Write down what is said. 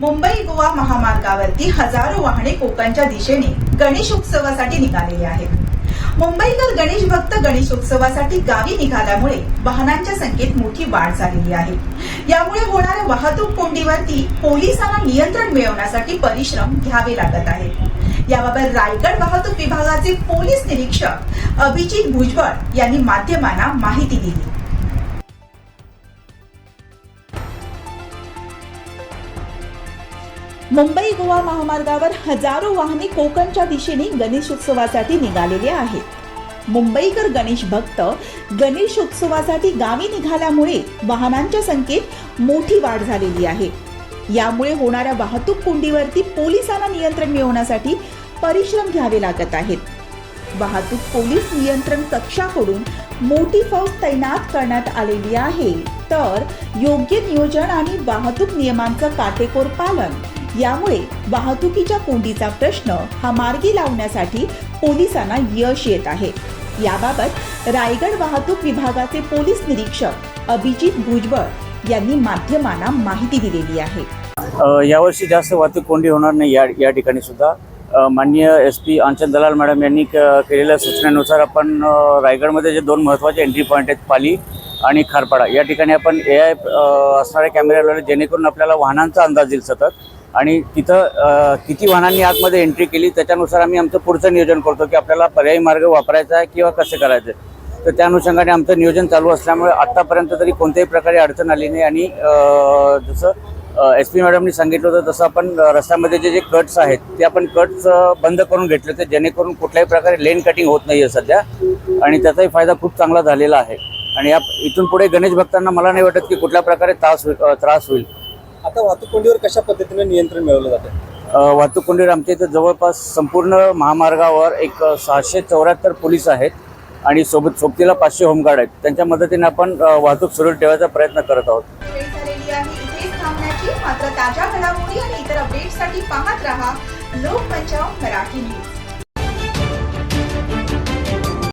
मुंबई गोवा महामार्गावरती हजारो वाहने कोकणच्या दिशेने गणेश उत्सवासाठी निघालेली आहेत. मुंबईकर गणेश भक्त गणेश उत्सवासाठी गावी निघाल्यामुळे वाहनांच्या संख्येत मोठी वाढ झालेली आहे. यामुळे होणाऱ्या वाहतूक कोंडीवरती पोलिसांना नियंत्रण मिळवण्यासाठी परिश्रम घ्यावे लागत आहेत. याबाबत रायगड वाहतूक विभागाचे पोलीस निरीक्षक अभिजित भुजबळ यांनी माध्यमांना माहिती दिली. मुंबई गोवा महामार्गावर हजारो वाहने कोकणच्या दिशेने गणेश उत्सवासाठी निघालेली आहेत. मुंबईकर गणेश भक्त गणेश उत्सवासाठी गावी निघाल्यामुळे वाहनांच्या संख्येत मोठी वाढ झालेली आहे. यामुळे होणाऱ्या वाहतूक कोंडीवरती पोलिसांना नियंत्रण मिळवण्यासाठी परिश्रम घ्यावे लागत आहेत. वाहतूक पोलीस नियंत्रण कक्षाकडून मोठी फौज तैनात करण्यात आलेली आहे. तर योग्य नियोजन आणि वाहतूक नियमांचं काटेकोर पालन यामुळे वाहतुकीच्या कोंडीचा प्रश्न हा मार्गी लावण्यासाठी पोलिसांना यश येत आहे. याबाबत रायगड वाहतूक विभागाचे पोलीस निरीक्षक अभिजित भुजबळ यांनी माध्यमांना माहिती दिलेली आहे. यावर्षी जास्त वाहतूक कोंडी होणार नाही या या ठिकाणी सुद्धा. माननीय एस पी आंचल दलाल मॅडम यांनी केलेल्या सूचनेनुसार आपण रायगडमध्ये जे दोन महत्त्वाचे एंट्री पॉईंट आहेत पाली आणि खारपाडा. या ठिकाणी आपण ए आय असणाऱ्या कॅमेरे लावले जेणेकरून आपल्याला वाहनांचा अंदाज येईल सतत. आणि तिथं किती वाहनांनी आतमध्ये एंट्री केली त्याच्यानुसार आम्ही आमचं पुढचं नियोजन करतो की आपल्याला पर्यायी मार्ग वापरायचा आहे किंवा कसे करायचं तर त्या अनुषंगाने आमचं नियोजन चालू असल्यामुळे आत्तापर्यंत तरी कोणत्याही प्रकारे अडचण आली नाही आणि जसं एस पी मॅडमनी सांगितलं होतं तसं आपण रस्त्यामध्ये जे जे कट्स आहेत ते आपण कट्स बंद करून घेतले होते जेणेकरून कुठल्याही प्रकारे लेन कटिंग होत नाही आहे सध्या. आणि त्याचाही फायदा खूप चांगला झालेला आहे. आणि या इथून पुढे गणेश भक्तांना मला नाही वाटत की कुठल्या प्रकारे त्रास होईल त्रास होईल. आता वाहतूक कोंडीवर कशा पद्धतीने नियंत्रण मिळवलं जातं? वाहतूक कोंडीवर आमच्या इथं जवळपास संपूर्ण महामार्गावर एक सहाशे चौऱ्याहत्तर पोलीस आहेत आणि सोबत सोबतीला पाचशे होमगार्ड आहेत. त्यांच्या मदतीने आपण वाहतूक सुरळीत ठेवायचा प्रयत्न करत आहोत. मात्र ताज्या घडामोडी आणि इतर अपडेट्ससाठी पाहत रहा मराठी न्यूज